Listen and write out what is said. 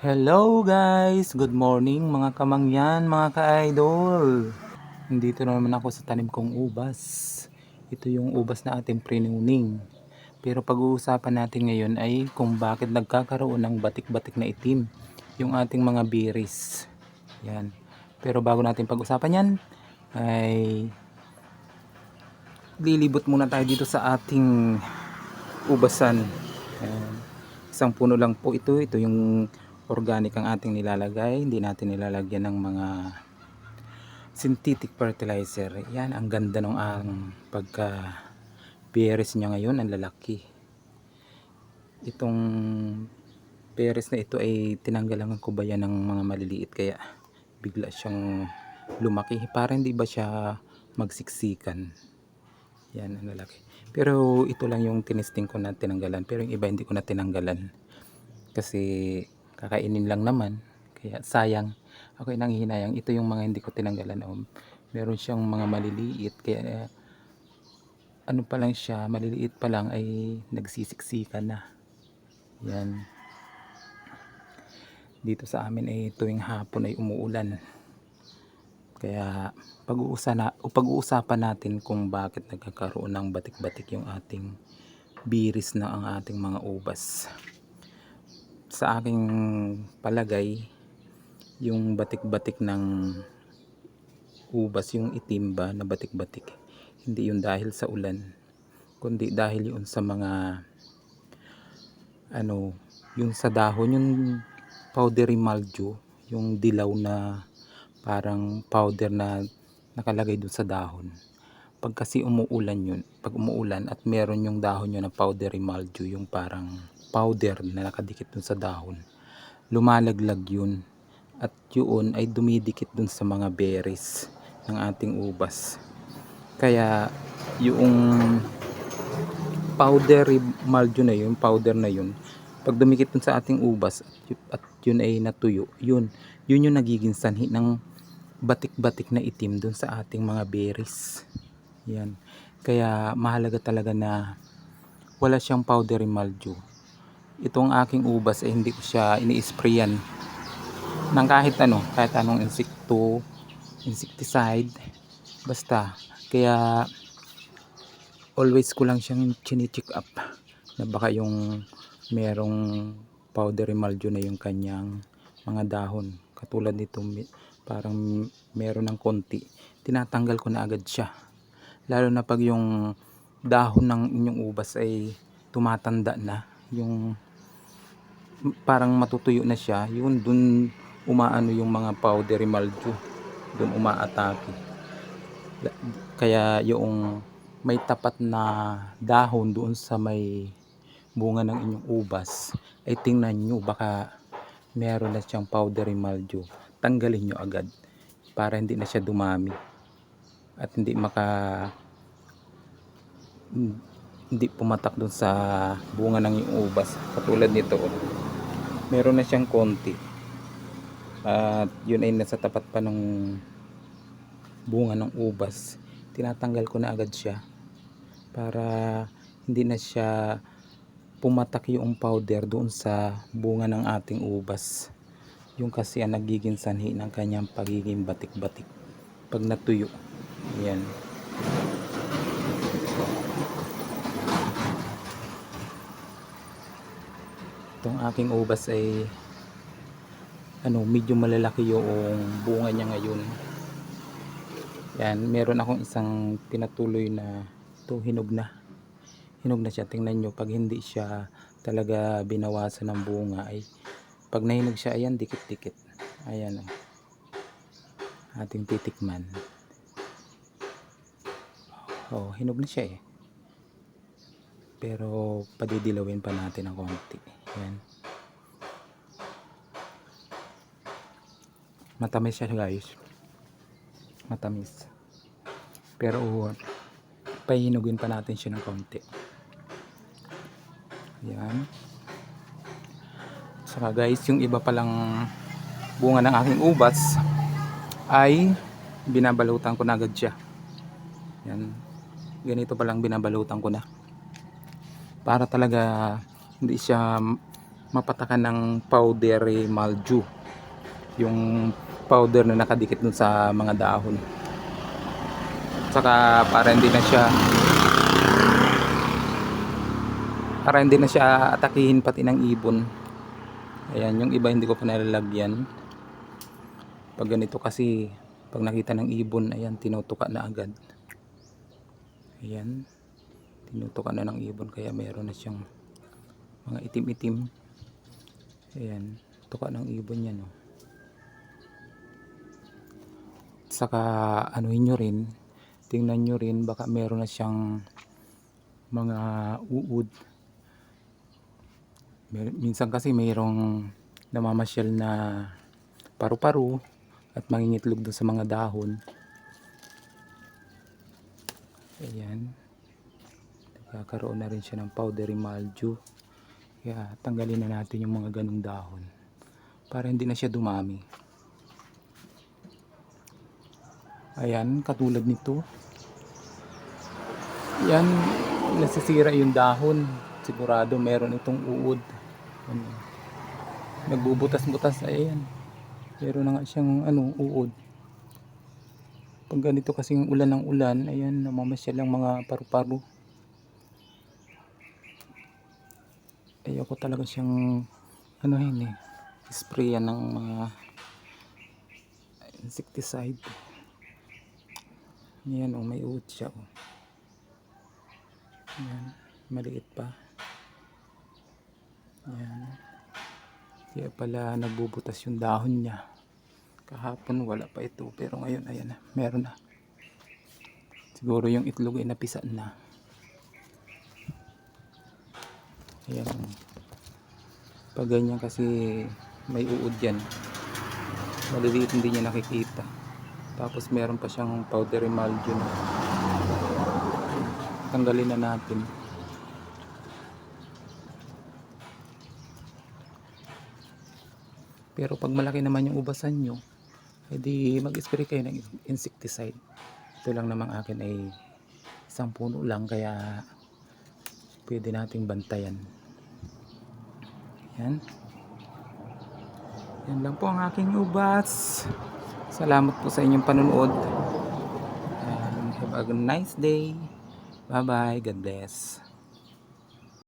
Hello guys! Good morning mga kamangyan, mga ka-idol! Nandito na naman ako sa tanim kong ubas. Ito yung ubas na ating pruning. Pero pag-uusapan natin ngayon ay kung bakit nagkakaroon ng batik-batik na itim yung ating mga berries. Yan. Pero bago natin pag-usapan yan, ay lilibot muna tayo dito sa ating ubasan. Ayan. Isang puno lang po ito. Ito yung organic ang ating nilalagay. Hindi natin nilalagyan ng mga synthetic fertilizer. Yan, ang ganda ng ang pagka berries niya ngayon. Ang lalaki. Itong berries na ito ay tinanggalan ko ba ng mga maliliit kaya bigla siyang lumaki. Para hindi ba siya magsiksikan. Yan, ang lalaki. Pero ito lang yung tinesting ko na tinanggalan. Pero yung iba hindi ko na tinanggalan. Kasi kakainin lang naman. Kaya sayang. Ako yung nanghihinayang. Ito yung mga hindi ko tinanggalan. Oh, meron siyang mga maliliit. Kaya ano pa lang siya, maliliit pa lang ay nagsisiksikan na. Yan. Dito sa amin ay tuwing hapon ay umuulan. Kaya pag-uusa pag-uusapan natin kung bakit nagkakaroon ng batik-batik yung ating biris na ang ating mga ubas. Sa aking palagay, yung batik-batik ng ubas, yung itim ba na batik-batik, hindi yun dahil sa ulan, kundi dahil yun sa mga ano, yung sa dahon, yung powdery mildew, yung dilaw na parang powder na nakalagay dun sa dahon. Pag kasi umuulan yun, pag umuulan at meron yung dahon yun na powdery mildew, yung parang powder na nakadikit dun sa dahon, lumalaglag yun. At yun ay dumidikit dun sa mga berries ng ating ubas. Kaya yung powdery mildew na yun, powder na yun, pag dumikit dun sa ating ubas at, at yun ay natuyo, yun, yun yung nagiging sanhi ng batik-batik na itim dun sa ating mga berries. Yan. Kaya mahalaga talaga na wala siyang powdery mildew. Itong aking ubas ay hindi ko siya ini-sprayan ng kahit ano, kahit anong insekto, insecticide, basta. Kaya always ko lang siyang chine-check up na baka yung merong powdery mildew na yung kanyang mga dahon. Katulad nito, parang meron ng konti. Tinatanggal ko na agad siya. Lalo na pag yung dahon ng inyong ubas ay tumatanda na. Yung parang matutuyo na siya. Yun, dun umaano yung mga powdery mildew. Dun umaatake. Kaya yung may tapat na dahon doon sa may bunga ng inyong ubas ay tingnan nyo baka meron na siyang powdery mildew tanggalin nyo agad para hindi na siya dumami at hindi maka hindi pumatak doon sa bunga ng inyong ubas katulad nito oh. Meron na siyang konti. At yun ay nasa tapat pa ng bunga ng ubas. Tinatanggal ko na agad siya para hindi na siya pumatak yung powder doon sa bunga ng ating ubas. Yung kasi ang nagiging sanhi ng kanyang pagiging batik-batik pag natuyo. Yan itong aking ubas ay ano medyo malalaki yung bunga niya ngayon. Yan meron akong isang pinatuloy na ito hinog na. Hinog na siya. Tingnan nyo pag hindi siya talaga binawasan ng bunga ay pag nahinog siya ayan dikit dikit ayan o ating titikman. Oh hinog na siya eh. Pero padidilawin pa natin ng konti yan matamis siya guys. Matamis. Pero pahinugin pa natin siya ng konti. Yan saka guys yung iba palang bunga ng aking ubas ay binabalutan ko na agad siya. Yan ganito palang binabalutan ko na. Para talaga hindi siya mapatakan ng powdery mildew yung powder na nakadikit dun sa mga dahon. Saka para hindi na siya para hindi na siya atakihin pati ng ibon. Ayan yung iba hindi ko pa nalalagyan pag ganito kasi pag nakita ng ibon ayan tinutuka na agad. Ayan tinutuka na ng ibon kaya mayroon na siyang mga itim-itim. Ayan. Tuka ng ibon yan oh. saka anuhin nyo rin. Tingnan nyo rin baka meron na siyang mga Mer- minsan kasi mayroong namamasyal na paru-paro at mangingitlog doon sa mga dahon. Ayan. Nagkakaroon na rin siya ng powdery mildew kaya tanggalin na natin yung mga ganong dahon para hindi na siya dumami. Ayan katulad nito. Yan nasisira yung dahon. Sigurado meron itong uod. Ano, nagbubutas-butas ayan. Meron na nga siyang ano uod. Pag ganito kasing ulan ng ulan ayan namamasyal ang mga paru-paro ayoko talaga siyang ano yun eh sprayan ng mga insecticide. Yan oh may uod siya oh. Yan maliit pa. Yan kaya pala nagbubutas yung dahon niya. Kahapon wala pa ito pero ngayon ayan na meron na. Siguro yung itlog ay napisan na. Ayan oh. pag ganyan kasi may uod yan. Maliliit hindi niya nakikita. Tapos meron pa siyang powdery mildew na. Tanggalin na natin. Pero pag malaki naman yung ubasan nyo edi mag-spray kayo ng insecticide. Ito lang naman akin ay isang puno lang kaya pwede nating bantayan yan. Yan lang po ang aking ubas salamat po sa inyong panunood and have a nice day. Bye bye God bless